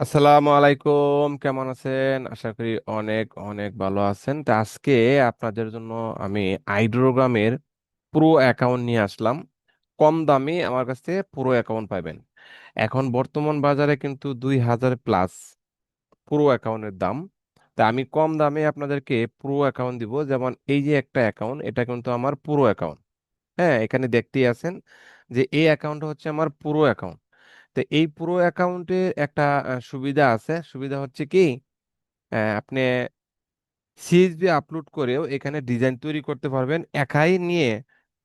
আসসালামু আলাইকুম, কেমন আছেন? আশা করি অনেক অনেক ভালো আছেন। তো আজকে আপনাদের জন্য আমি আইড্রোগ্রামের পুরো অ্যাকাউন্ট নিয়ে আসলাম। কম দামে আমার কাছ থেকে পুরো অ্যাকাউন্ট পাবেন। এখন বর্তমান বাজারে কিন্তু দুই হাজার প্লাস পুরো অ্যাকাউন্টের দাম। তা আমি কম দামে আপনাদেরকে পুরো অ্যাকাউন্ট দিব। যেমন এই যে একটা অ্যাকাউন্ট, এটা কিন্তু আমার পুরো অ্যাকাউন্ট। হ্যাঁ এখানে দেখতেই আছেন যে এই অ্যাকাউন্টটা হচ্ছে আমার পুরো অ্যাকাউন্ট। তো এই পুরো অ্যাকাউন্টে একটা সুবিধা আছে। সুবিধা হচ্ছে কি আপনি সিএসভি আপলোড করেও এখানে ডিজাইন তৈরি করতে পারবেন। একাই নিয়ে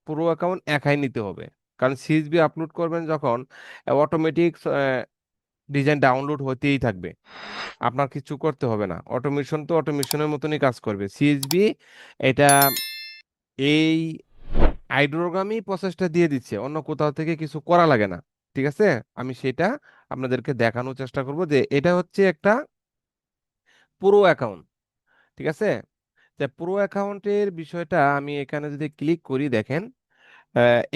পুরো অ্যাকাউন্ট একাই নিতে হবে। কারণ সিএসভি আপলোড করবেন যখন অটোমেটিক ডিজাইন ডাউনলোড হতেই থাকবে। আপনার কিছু করতে হবে না। অটোমেশন তো অটোমেশনের মতনই কাজ করবে। সিএসভি এটা এই আইড্রোগ্রামই প্রসেসটা দিয়ে দিচ্ছে। অন্য কোথাও থেকে কিছু করা লাগে না। ঠিক আছে? আমি সেটা আপনাদেরকে দেখানোর চেষ্টা করব যে এটা হচ্ছে একটা পুরো অ্যাকাউন্ট ঠিক আছে? যে পুরো অ্যাকাউন্টের বিষয়টা আমি এখানে যদি ক্লিক করি দেখেন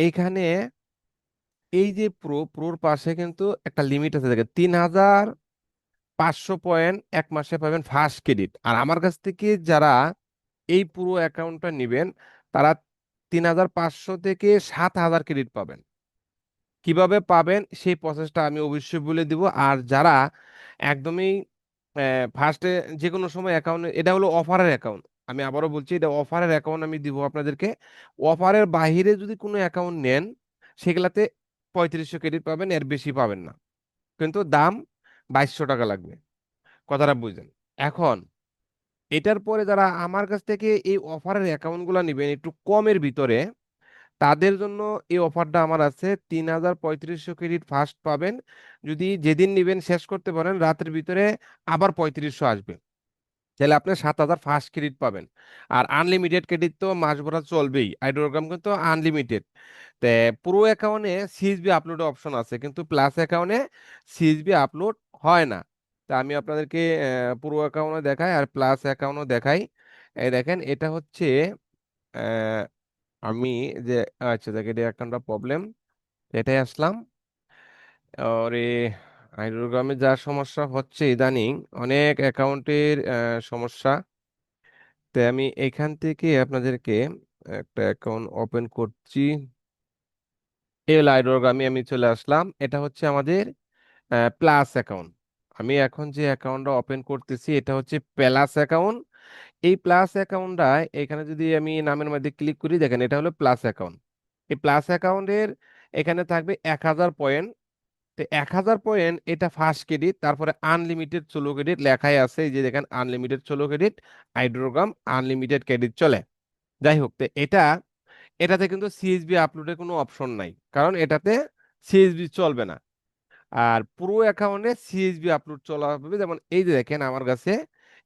এইখানে এই যে প্রো প্রোর পাশে কিন্তু একটা লিমিট আছে। দেখেন, তিন হাজার পাঁচশো পয়েন্ট এক মাসে পাবেন ফার্স্ট ক্রেডিট আর আমার কাছ থেকে যারা এই পুরো অ্যাকাউন্টটা নেবেন, তারা তিন হাজার পাঁচশো থেকে সাত হাজার ক্রেডিট পাবেন। কীভাবে পাবেন সেই প্রসেসটা আমি অবশ্যই বলে দিব। আর যারা একদমই ফার্স্টে যে কোনো সময় অ্যাকাউন্ট এটা হলো অফারের অ্যাকাউন্ট আমি আবারও বলছি, এটা অফারের অ্যাকাউন্ট আমি দিব আপনাদেরকে। অফারের বাইরে যদি কোনো অ্যাকাউন্ট নেন, সেগুলাতে পঁয়ত্রিশশো ক্রেডিট পাবেন, এর বেশি পাবেন না। কিন্তু দাম বাইশশো টাকা লাগবে। কথাটা বুঝলেন? এখন, এটার পরে যারা আমার কাছ থেকে এই অফারের অ্যাকাউন্টগুলো নেবেন, একটু কমের ভিতরে তাদের জন্য এই অফারটা আমার আছে। তিন হাজার পঁয়ত্রিশশো ক্রেডিট ফার্স্ট পাবেন। যদি যেদিন নেবেন শেষ করতে পারেন, রাতের ভিতরে আবার পঁয়ত্রিশশো আসবে। তাহলে আপনি সাত হাজার ফার্স্ট ক্রেডিট পাবেন। আর আনলিমিটেড ক্রেডিট তো মাস ভরা চলবেই। আইডোগ্রাম কিন্তু আনলিমিটেড। তে পুরো অ্যাকাউন্টে সিএসবি আপলোড অপশন আছে, কিন্তু প্লাস অ্যাকাউন্টে সিএসবি আপলোড হয় না। তা আমি আপনাদেরকে পুরো অ্যাকাউন্টে দেখাই আর প্লাস অ্যাকাউন্টও দেখাই। এই দেখেন, এটা হচ্ছে আমি যে আচ্ছা দেখে, এটা একটা প্রবলেম এটাই আসলাম। ওরে আইডোগ্রামে যা সমস্যা হচ্ছে ইদানিং, অনেক অ্যাকাউন্টের সমস্যা। তাই আমি এখান থেকে আপনাদেরকে একটা অ্যাকাউন্ট ওপেন করছি। এই হলো আমি চলে আসলাম। এটা হচ্ছে আমাদের প্লাস অ্যাকাউন্ট আমি এখন যে অ্যাকাউন্টটা ওপেন করতেছি, এটা হচ্ছে প্লাস অ্যাকাউন্ট এই প্লাস অ্যাকাউন্টটা এখানে যদি আমি নামের মধ্যে ক্লিক করি, দেখেন এটা হলো প্লাস অ্যাকাউন্ট এই প্লাস অ্যাকাউন্টের এখানে থাকবে এক হাজার পয়েন্ট তো এক হাজার পয়েন্ট এটা ফার্স্ট ক্রেডিট তারপরে আনলিমিটেড ষোলো ক্রেডিট লেখাই আছে যে দেখেন আনলিমিটেড ষোলো ক্রেডিট হাইড্রোগ্রাম আনলিমিটেড ক্রেডিট চলে। যাই হোক, তো এটা, এটাতে কিন্তু সিএসবি আপলোডের কোনো অপশন নাই, কারণ এটাতে সিএসবি চলবে না। আর পুরো অ্যাকাউন্টে সিএসবি আপলোড চলা হবে, যেমন এই যে দেখেন আমার কাছে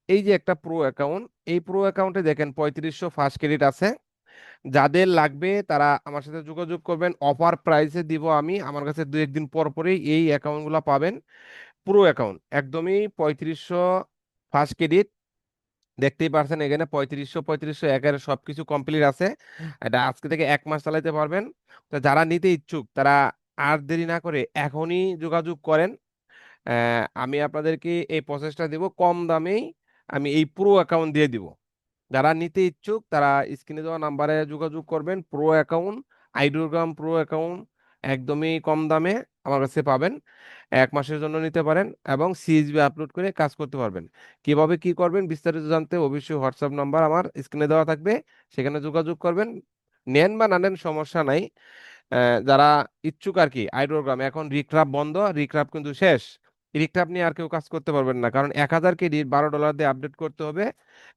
এই যে একটা প্রো অ্যাকাউন্ট এই প্রো অ্যাকাউন্টে দেখেন পঁয়ত্রিশশো ফার্স্ট ক্রেডিট আছে। যাদের লাগবে তারা আমার সাথে যোগাযোগ করবেন। অফার প্রাইসে দিব আমি। আমার কাছে দু একদিন পর পরেই এই অ্যাকাউন্টগুলো পাবেন। পুরো অ্যাকাউন্ট একদমই পঁয়ত্রিশশো ফার্স্ট ক্রেডিট দেখতেই পারছেন এখানে পঁয়ত্রিশশো পঁয়ত্রিশশো, একের সব কিছু কমপ্লিট আছে। এটা আজকে থেকে এক মাস চালাইতে পারবেন। তো যারা নিতে ইচ্ছুক, তারা আর দেরি না করে এখনই যোগাযোগ করেন। আমি আপনাদেরকে এই প্রসেসটা দেব কম দামেই। আমি এই প্রো অ্যাকাউন্ট দিয়ে দিব। যারা নিতে ইচ্ছুক, তারা স্ক্রিনে দেওয়া নাম্বারে যোগাযোগ করবেন। প্রো অ্যাকাউন্ট আইডোগ্রাম প্রো অ্যাকাউন্ট একদমই কম দামে আমার কাছে পাবেন। এক মাসের জন্য নিতে পারেন এবং সিএসবি আপলোড করে কাজ করতে পারবেন। কীভাবে কি করবেন বিস্তারিত জানতে অবশ্যই হোয়াটসঅ্যাপ নাম্বার আমার স্ক্রিনে দেওয়া থাকবে। সেখানে যোগাযোগ করবেন। নেন বা না নেন সমস্যা নাই। যারা ইচ্ছুক আর কি আইডোগ্রাম এখন রিক্রাপ বন্ধ রিক্রাপ কিন্তু শেষ। রিক্রাপ আপনি আর কেউ কাজ করতে পারবেন না। কারণ এক হাজার কেডি বারো ডলার দিয়ে আপডেট করতে হবে।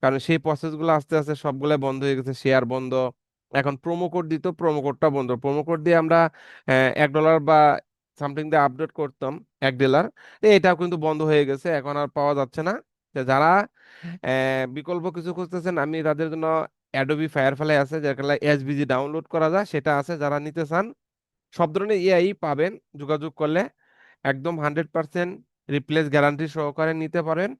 কারণ সেই প্রসেসগুলো আস্তে আস্তে সবগুলো বন্ধ হয়ে গেছে শেয়ার বন্ধ। এখন প্রোমো কোড দিত প্রোমো কোডটা বন্ধ। প্রোমো কোড দিয়ে আমরা এক ডলার বা সামথিং দিয়ে আপডেট করতাম এক ডলার এটাও কিন্তু বন্ধ হয়ে গেছে এখন আর পাওয়া যাচ্ছে না। যারা বিকল্প কিছু খুঁজতেছেন আমি তাদের জন্য অ্যাডোবি ফায়ারফ্লাই আছে যেখানে এসভিজি ডাউনলোড করা যায় সেটা আছে। যারা নিতে চান সব ধরনের এআই পাবেন যোগাযোগ করলে। একদম হান্ড্রেড পার্সেন্ট রিপ্লেস গ্যারান্টি সহকারে নিতে পারেন।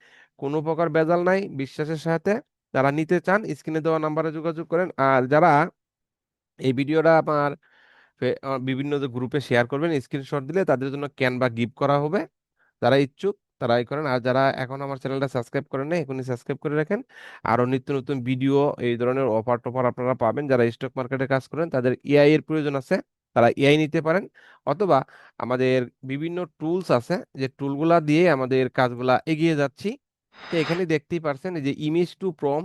কোনো প্রকার ভেজাল নাই, বিশ্বাসের সাথে যারা নিতে চান স্ক্রিনে দেওয়া নাম্বারে যোগাযোগ করেন। আর যারা এই ভিডিওটা আমার বিভিন্ন যে গ্রুপে শেয়ার করবেন স্ক্রিনশট দিলে তাদের জন্য ক্যানভা গিফট করা হবে। যারা ইচ্ছুক তারা করেন। আর যারা এখন আমার চ্যানেলটা সাবস্ক্রাইব করেন না এখনই সাবস্ক্রাইব করে রাখেন। আরও নিত্য নতুন ভিডিও এই ধরনের অফার টফার আপনারা পাবেন। যারা স্টক মার্কেটে কাজ করেন, তাদের এআই এর প্রয়োজন আছে। তারা এআই নিতে পারেন অথবা আমাদের বিভিন্ন টুলস আছে যে টুলগুলা দিয়ে আমাদের কাজগুলা এগিয়ে যাচ্ছি। তো এখানে দেখতেই পারছেন যে ইমেজ টু প্রম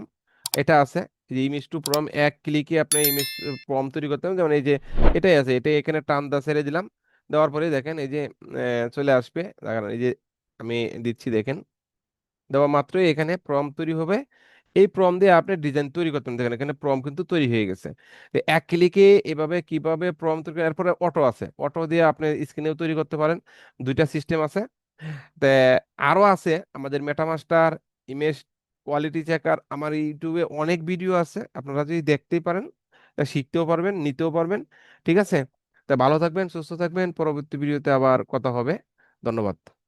এটা আছে। যে ইমেজ টু প্রম এক ক্লিকে আপনি ইমেজ প্রম তৈরি করতে পারেন। যেমন এই যে এটাই আছে এটা এখানে টান দা ছেড়ে দিলাম। দেওয়ার পরে দেখেন এই যে চলে আসবে। এই যে আমি দিচ্ছি দেখেন। দেওয়া মাত্রই এখানে প্রম তৈরি হবে। এই প্রম দিয়ে আপনি ডিজাইন তৈরি করতেন দেখেন এখানে প্রম কিন্তু তৈরি হয়ে গেছে। এক ক্লিকে এভাবে কীভাবে প্রম তৈরি? এরপরে অটো আছে। অটো দিয়ে আপনি স্ক্রিনেও তৈরি করতে পারেন। দুইটা সিস্টেম আছে। তে আরও আছে আমাদের মেটামাস্টার ইমেজ কোয়ালিটি চেকার আমার ইউটিউবে অনেক ভিডিও আছে। আপনারা যদি দেখতেই পারেন শিখতেও পারবেন, নিতেও পারবেন। ঠিক আছে? তা ভালো থাকবেন, সুস্থ থাকবেন। পরবর্তী ভিডিওতে আবার কথা হবে। ধন্যবাদ।